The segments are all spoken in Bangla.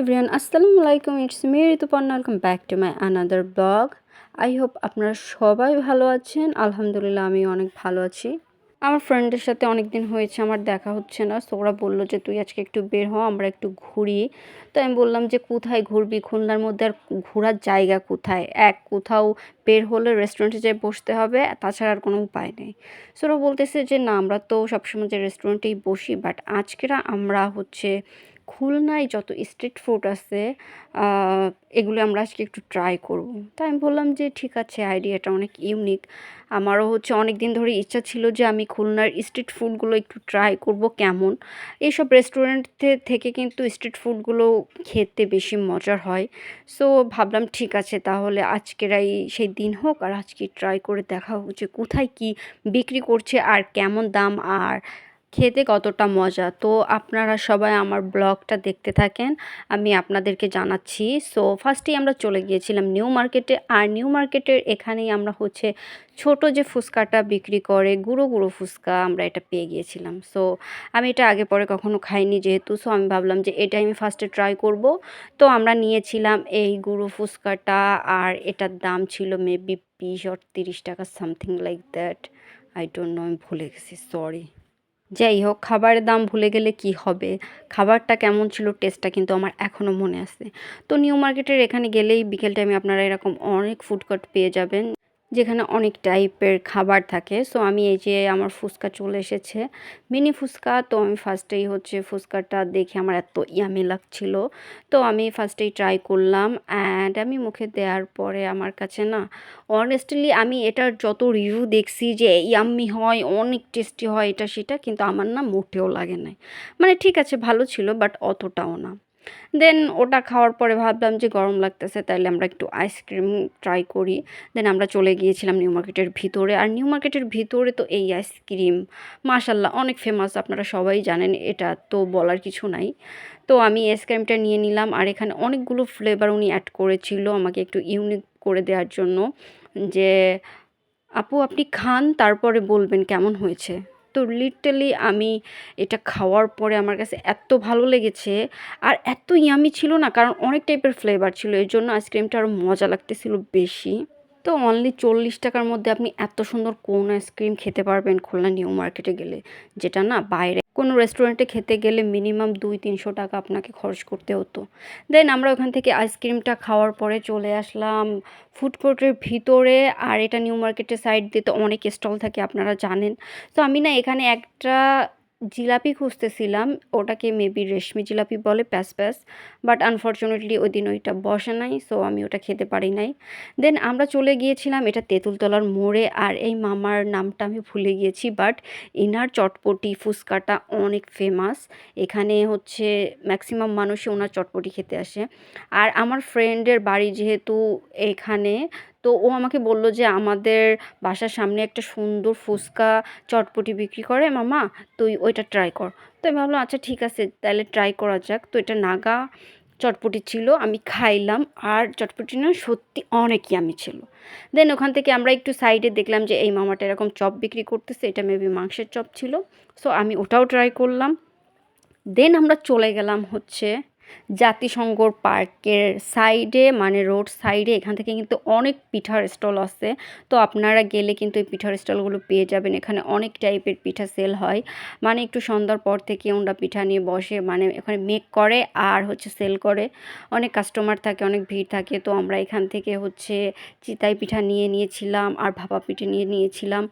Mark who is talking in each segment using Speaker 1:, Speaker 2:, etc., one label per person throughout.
Speaker 1: এভরিওয়ান আসসালামু আলাইকুম it's me Rituparna welcome back to my another blog I hope আপনারা সবাই ভালো আছেন। আলহামদুলিল্লাহ, আমি অনেক ভালো আছি। আমার ফ্রেন্ডের সাথে অনেক দিন হয়েছে, আমার দেখা হচ্ছে না। সো ওরা বলল যে, তুই আজকে একটু বের হ, আমরা একটু ঘুরি। তো আমি বললাম যে, কোথায় ঘুরবি? খুলনার মধ্যে আর ঘোরার জায়গা কোথায়? এক, কোথাও বের হলে রেস্টুরেন্টে যেয়ে বসতে হবে, তাছাড়া আর কোনো উপায় নেই। সো ওরা বলতেছে যে, না, আমরা তো সবসময় যে রেস্টুরেন্টেই বসি বাট আজকেরা আমরা হচ্ছে খুলনায় যত স্ট্রিট ফুড আছে এগুলো আমরা আজকে একটু ট্রাই করব। তাই আমি বললাম যে, ঠিক আছে, আইডিয়াটা অনেক ইউনিক আমারও হচ্ছে অনেক দিন ধরে ইচ্ছা ছিল যে, আমি খুলনার স্ট্রিট ফুডগুলো একটু ট্রাই করব কেমন। এইসব রেস্টুরেন্ট থেকে কিন্তু স্ট্রিট ফুডগুলো খেতে বেশি মজার হয়। সো ভাবলাম ঠিক আছে, তাহলে আজকেরাই সেই দিন হোক, আর আজকে ট্রাই করে দেখা হোক যে, কোথায় কি বিক্রি করছে, আর কেমন দাম, আর খেতে কতটা মজা। তো আপনারা সবাই আমার ব্লগটা দেখতে থাকেন। আমি আপনাদেরকে জানাচ্ছি। সো ফার্স্টেই আমরা চলে গিয়েছিলাম নিউ মার্কেটে। আর নিউ মার্কেটের এখানেই আমরা হচ্ছে ছোট যে ফুচকাটা বিক্রি করে, গুঁড়ো গুঁড়ো ফুচকা আমরা এটা পেয়ে গিয়েছিলাম। সো আমি এটা আগে পরে কখনো খাইনি যেহেতু। সো আমি ভাবলাম যে এটাই আমি ফার্স্টে ট্রাই করব। তো আমরা নিয়েছিলাম এই গুঁড়ো ফুচকাটা। আর এটার দাম ছিল মেবি বিশ অর তিরিশ টাকা something like that I don't know আমি ভুলে গেছি সরি যাই হোক খাবারের দাম ভুলে গেলে কি হবে? খাবারটা কেমন ছিল, টেস্টটা কিন্তু আমার এখনও মনে আছে। তো নিউ মার্কেটের এখানে গেলেই বিকেল আমি আপনারা এরকম অনেক ফুডকোর্ট পেয়ে যাবেন। যেখানে অনেক টাইপের খাবার থাকে। সো আমি এই যে আমার ফুচকা চলে এসেছে মিনি ফুচকা। তো আমি ফার্স্টেই হচ্ছে ফুচকাটা দেখে আমার এত ইয়ামি লাগছিল। তো আমি ফার্স্টেই ট্রাই করলাম অ্যান্ড আমি মুখে দেওয়ার পরে আমার কাছে না অনেস্টলি আমি এটার যত রিভিউ দেখছি যে ইয়াম্মি হয়, অনেক টেস্টি হয়, এটা সেটা কিন্তু আমার না মোটেও লাগে নাই। মানে ঠিক আছে, ভালো ছিল বাট অতটাও না। দেন ওটা খাওয়ার পরে ভাবলাম যে গরম লাগতেছে, তাইলে আমরা একটু আইসক্রিম ট্রাই করি। দেন আমরা চলে গিয়েছিলাম নিউ মার্কেটের ভিতরে। আর নিউ মার্কেটের ভিতরে তো এই আইসক্রিম মাশাল্লাহ অনেক ফেমাস আপনারা সবাই জানেন, এটা তো বলার কিছু নাই। তো আমি আইসক্রিমটা নিয়ে নিলাম, আর এখানে অনেকগুলো ফ্লেভার উনি অ্যাড করেছিল আমাকে একটু ইউনিক করে দেওয়ার জন্য। যে, আপু, আপনি খান, তারপরে বলবেন কেমন হয়েছে? তো লিটলি আমি এটা খাওয়ার পরে আমার কাছে এত ভালো লেগেছে আর এত ইয়ামি ছিল না, কারণ অনেক টাইপের ফ্লেভার ছিল, এর জন্য আইসক্রিমটা আরও মজা লাগতেছিল বেশি। তো অনলি চল্লিশ টাকার মধ্যে আপনি এত সুন্দর কোন আইসক্রিম খেতে পারবেন খুলনা নিউ মার্কেটে গেলে, যেটা না বাইরে কোনো রেস্টুরেন্টে খেতে গেলে মিনিমাম দুই তিনশো টাকা আপনাকে খরচ করতে হতো। দেন আমরা ওখান থেকে আইসক্রিমটা খাওয়ার পরে চলে আসলাম ফুড কোর্টের ভিতরে। আর এটা নিউ মার্কেটের সাইড দিয়ে তো অনেক স্টল থাকে, আপনারা জানেন। তো আমি না এখানে একটা জিলাপি খুঁজতেছিলাম, ওটাকে মেবি রেশমি জিলাপি বলে প্যাস প্যাস বাট আনফর্চুনেটলি ওই দিন ওইটা বসে নাই সো আমি ওটা খেতে পারি নাই। দেন আমরা চলে গিয়েছিলাম, এটা তেঁতুলতলার মোড়ে, আর এই মামার নামটা আমি ভুলে গিয়েছি বাট ইনার চটপটি ফুচকাটা অনেক ফেমাস এখানে হচ্ছে ম্যাক্সিমাম মানুষই ওনার চটপটি খেতে আসে। আর আমার ফ্রেন্ডের বাড়ি যেহেতু এখানে তো ও আমাকে বলল যে আমাদের বাসার সামনে একটা সুন্দর ফুচকা চটপটি বিক্রি করে, মামা, তুই ওইটা ট্রাই কর। তো আমি ভাবলাম আচ্ছা ঠিক আছে, তাহলে ট্রাই করা যাক। তো এটা নাগা চটপটি ছিল, আমি খাইলাম, আর চটপটি না সত্যি অনেকই আমি ছিল। দেন ওখান থেকে আমরা একটু সাইডে দেখলাম যে, এই মামাটা এরকম চপ বিক্রি করতেছে, এটা মেবি মাংসের চপ ছিল। সো আমি ওটাও ট্রাই করলাম। দেন আমরা চলে গেলাম হচ্ছে জাতিসংঘর পার্কের সাইডে মানে রোড সাইডে, এখান থেকে কিন্তু অনেক পিঠার স্টল আছে। তো আপনারা গেলে কিন্তু এই পিঠার স্টলগুলো পেয়ে যাবেন। এখানে অনেক টাইপের পিঠা সেল হয়। মানে একটু সন্ধ্যার পর থেকে ওরা পিঠা নিয়ে বসে মানে এখানে মেক করে আর হচ্ছে সেল করে। অনেক কাস্টমার থাকে, অনেক ভিড় থাকে। তো আমরা এখান থেকে হচ্ছে চিতাই পিঠা নিয়ে নিয়েছিলাম আর ভাপা পিঠে নিয়ে নিয়েছিলাম।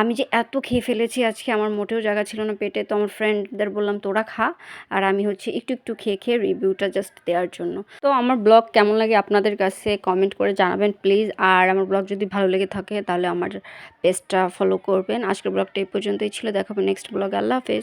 Speaker 1: আমি যে এত খেয়ে ফেলেছি আজকে আমার মোটেও জায়গা ছিল না পেটে, তো আমার ফ্রেন্ডদের বললাম, তোরা খা। আর আমি হচ্ছে একটু একটু খেয়ে খেয়ে রিভিউটা জাস্ট দেওয়ার জন্য। তো আমার ব্লগ কেমন লাগে আপনাদের কাছে কমেন্ট করে জানাবেন প্লিজ আর আমার ব্লগ যদি ভালো লেগে থাকে তাহলে আমার পেজটা ফলো করবেন। আজকের ব্লগটা এই পর্যন্তই ছিল, দেখাবো নেক্সট ব্লগ আল্লাহ হাফেজ।